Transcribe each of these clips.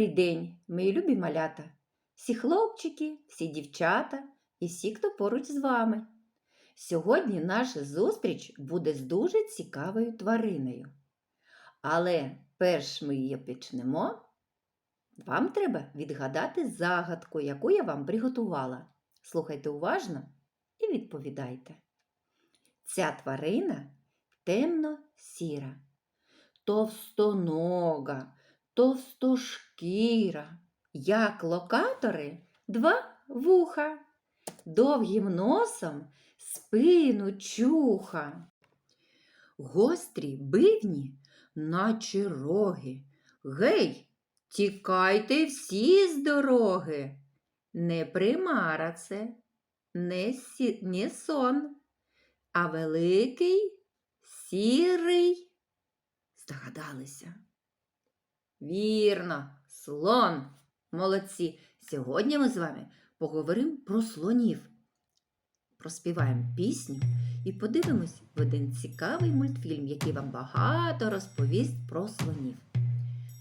Добрий день, мої любі малята, всі хлопчики, всі дівчата і всі, хто поруч з вами. Сьогодні наша зустріч буде з дуже цікавою твариною. Але перш ми її почнемо, вам треба відгадати загадку, яку я вам приготувала. Слухайте уважно і відповідайте. Ця тварина темно-сіра, товстонога, товстошкіра, як локатори два вуха, довгим носом спину чуха. Гострі бивні, наче роги. Гей, тікайте всі з дороги. Не примара це, не, сі... не сон, а великий сірий. Здогадалися. Вірно, слон. Молодці. Сьогодні ми з вами поговоримо про слонів. Проспіваємо пісню і подивимось в один цікавий мультфільм, який вам багато розповість про слонів.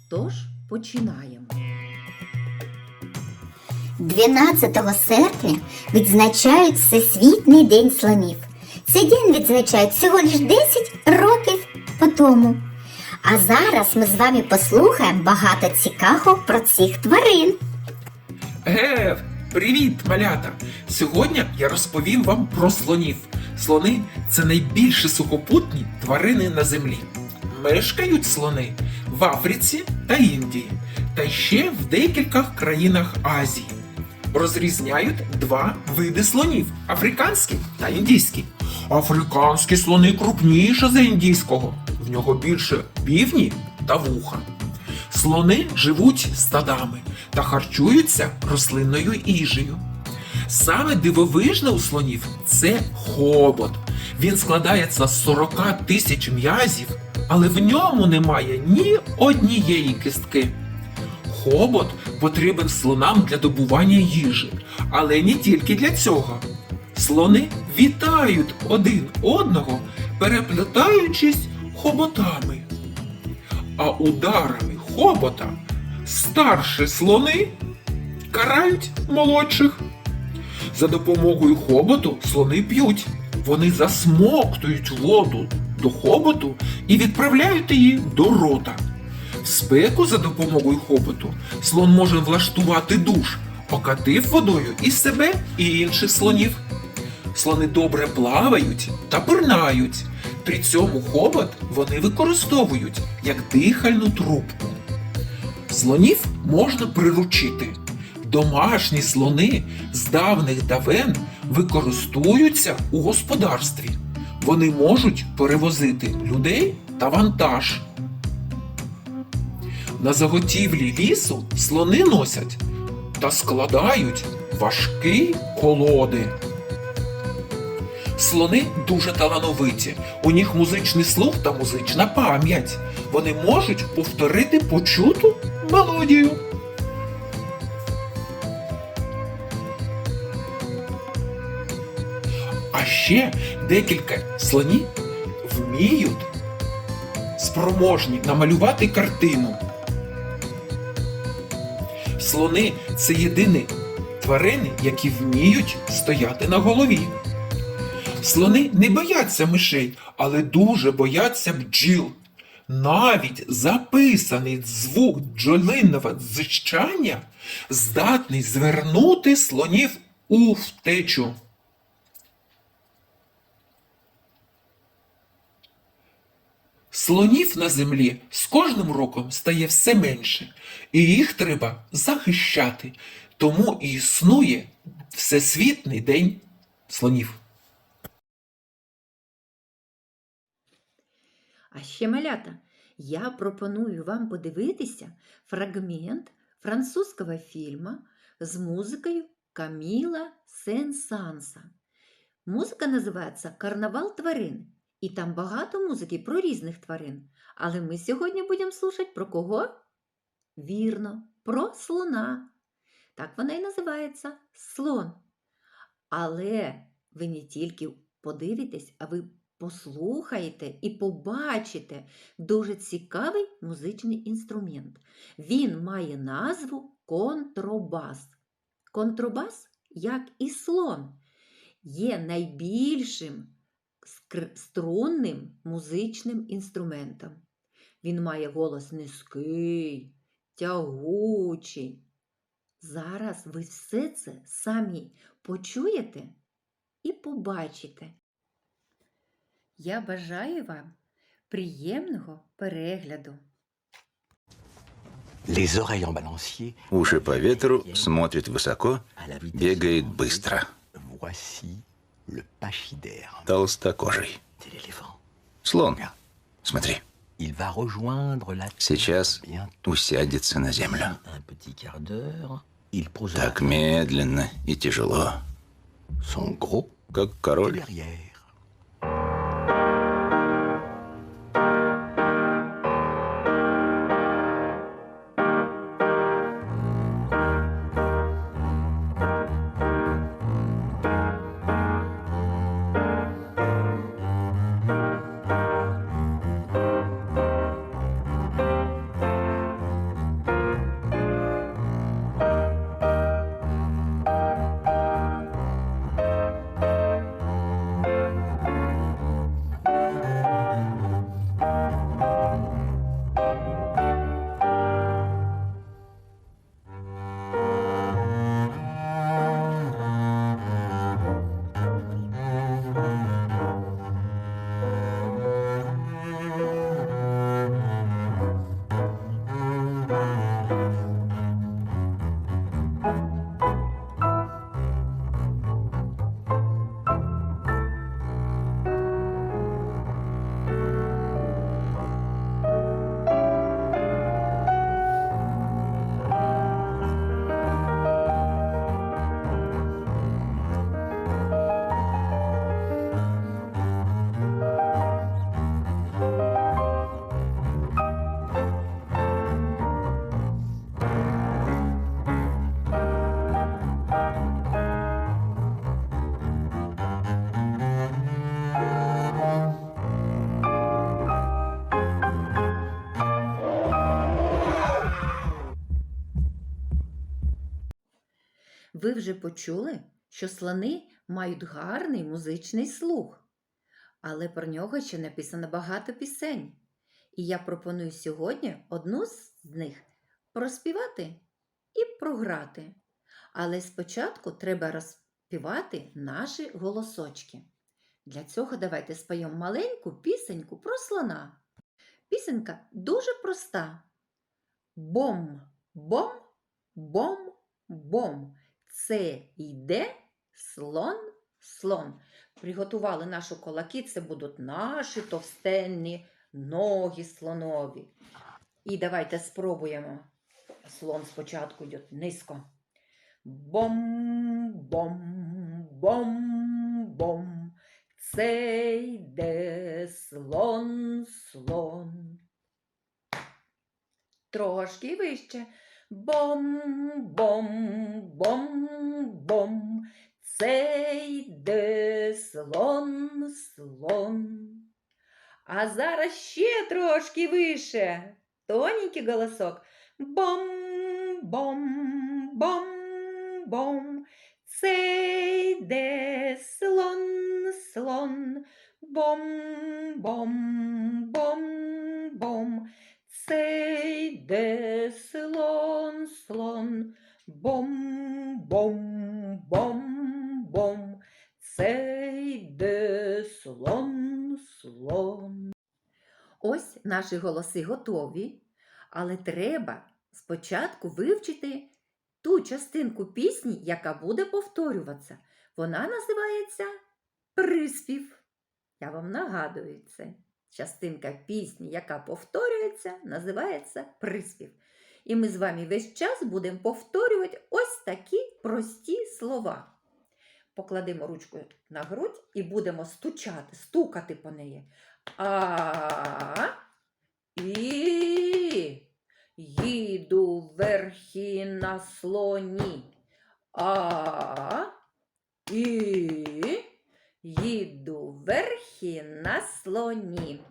Тож починаємо. 12 серпня відзначають Всесвітній день слонів. Цей день відзначають всього лиш 10 років по тому. А зараз ми з вами послухаємо багато цікавого про цих тварин. Гев, привіт, малята! Сьогодні я розповім вам про слонів. Слони це найбільші сухопутні тварини на землі. Мешкають слони в Африці та Індії, та ще в декількох країнах Азії. Розрізняють два види слонів африканський та індійський. Африканські слони крупніші за індійського. В нього більше півні та вуха. Слони живуть стадами та харчуються рослинною їжею. Саме дивовижне у слонів це хобот. Він складається з 40 тисяч м'язів, але в ньому немає ні однієї кістки. Хобот потрібен слонам для добування їжі, але не тільки для цього. Слони вітають один одного, переплетаючись хоботами. А ударами хобота старші слони карають молодших. За допомогою хоботу слони п'ють. Вони засмоктують воду до хоботу і відправляють її до рота. В спеку за допомогою хоботу слон може влаштувати душ, окатив водою і себе, і інших слонів. Слони добре плавають та пирнають. При цьому хобот вони використовують як дихальну трубку. Слонів можна приручити. Домашні слони з давних давен використовуються у господарстві. Вони можуть перевозити людей та вантаж. На заготівлі лісу слони носять та складають важкі колоди. Слони дуже талановиті. У них музичний слух та музична пам'ять. Вони можуть повторити почуту мелодію. А ще декілька слонів вміють спроможні намалювати картину. Слони це єдині тварини, які вміють стояти на голові. Слони не бояться мишей, але дуже бояться бджіл. Навіть записаний звук бджолиного дзищання здатний звернути слонів у втечу. Слонів на землі з кожним роком стає все менше, і їх треба захищати. Тому і існує Всесвітний день слонів. А ще малята, я пропоную вам подивитися фрагмент французького фільму з музикою Каміла Сен-Санса. Музика називається Карнавал тварин. І там багато музики про різних тварин. Але ми сьогодні будемо слухати про кого? Вірно, про слона. Так вона і називається слон. Але ви не тільки подивитесь, а ви послухаєте і побачите дуже цікавий музичний інструмент. Він має назву контробас. Контрабас, як і слон, є найбільшим струнним музичним інструментом. Він має голос низький, тягучий. Зараз ви все це самі почуєте і побачите. Я бажаю вам приємного перегляду. Уши по ветру, смотрит высоко, бегает быстро. Толстокожий. Слон. Смотри. Сейчас усядется на землю. Так медленно и тяжело. Как король. Bye. Вже почули, що слони мають гарний музичний слух, але про нього ще написано багато пісень. І я пропоную сьогодні одну з них проспівати і програти. Але спочатку треба розпівати наші голосочки. Для цього давайте споємо маленьку пісеньку про слона. Пісенька дуже проста. Бом, бом, бом, бом. Це йде слон, слон. Приготували нашу колаки, це будуть наші товстенні ноги слонові. І давайте спробуємо. Слон спочатку йде низько. Бом, бом, бом, бом. Це йде слон, слон. Трошки вище. Бом, бом, бом, бом. Це йде слон, слон. А зараз ще трошки вище. Тоненький голосок. Бом, бом, бом, бом. Це йде слон, слон. Бом, слон. Бом, бом, бом, бом. Це йде слон, слон. Ось наші голоси готові, але треба спочатку вивчити ту частинку пісні, яка буде повторюватися. Вона називається приспів. Я вам нагадую це. Частинка пісні, яка повторюється, називається приспів. І ми з вами весь час будемо повторювати ось такі прості слова. Покладемо ручку на грудь і будемо стучати, стукати по неї. А і їду верхи на слоні. А і їду верхи на слоні.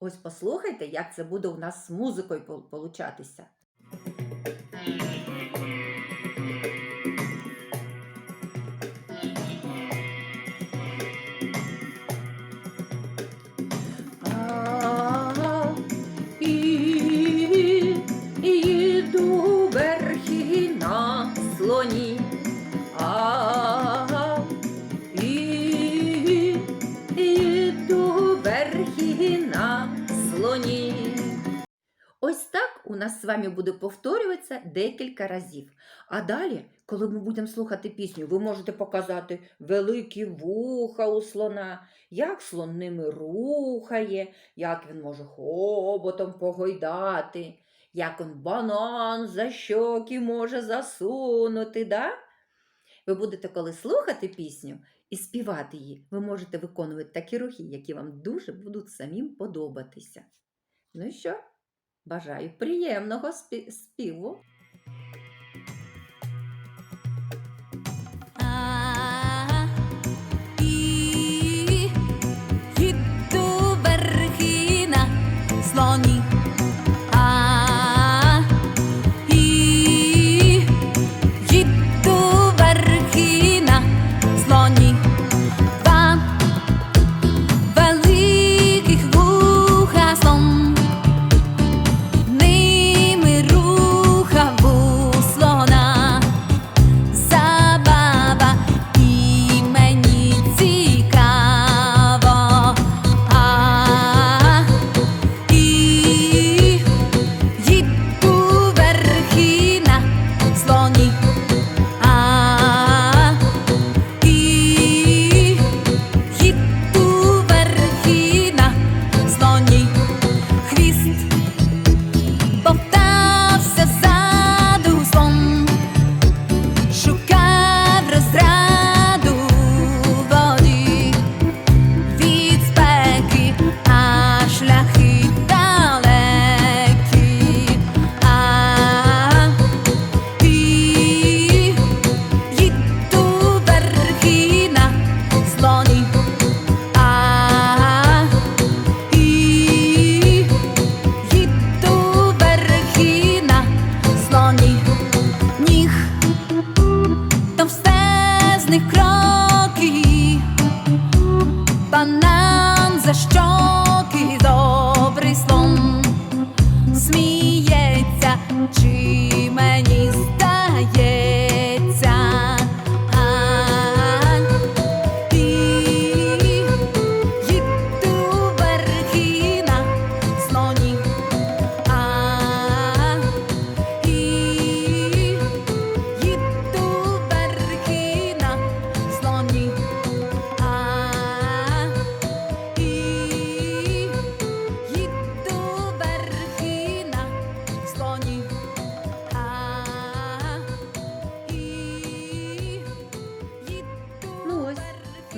Ось послухайте, як це буде у нас з музикою пол- получатися. А, нас з вами буде повторюватися декілька разів. А далі, коли ми будемо слухати пісню, ви можете показати великі вуха у слона, як слон ними рухає, як він може хоботом погойдати, як он банан за щоки може засунути. Да? Ви будете, коли слухати пісню і співати її, ви можете виконувати такі рухи, які вам дуже будуть самим подобатися. Ну і що? Бажаю приємного спі- співу.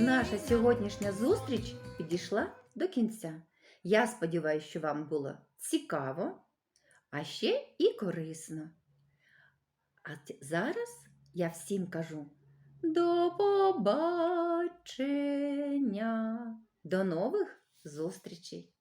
Наша сьогоднішня зустріч підійшла до кінця. Я сподіваюся, що вам було цікаво, а ще і корисно. А зараз я всім кажу до побачення, до нових зустрічей!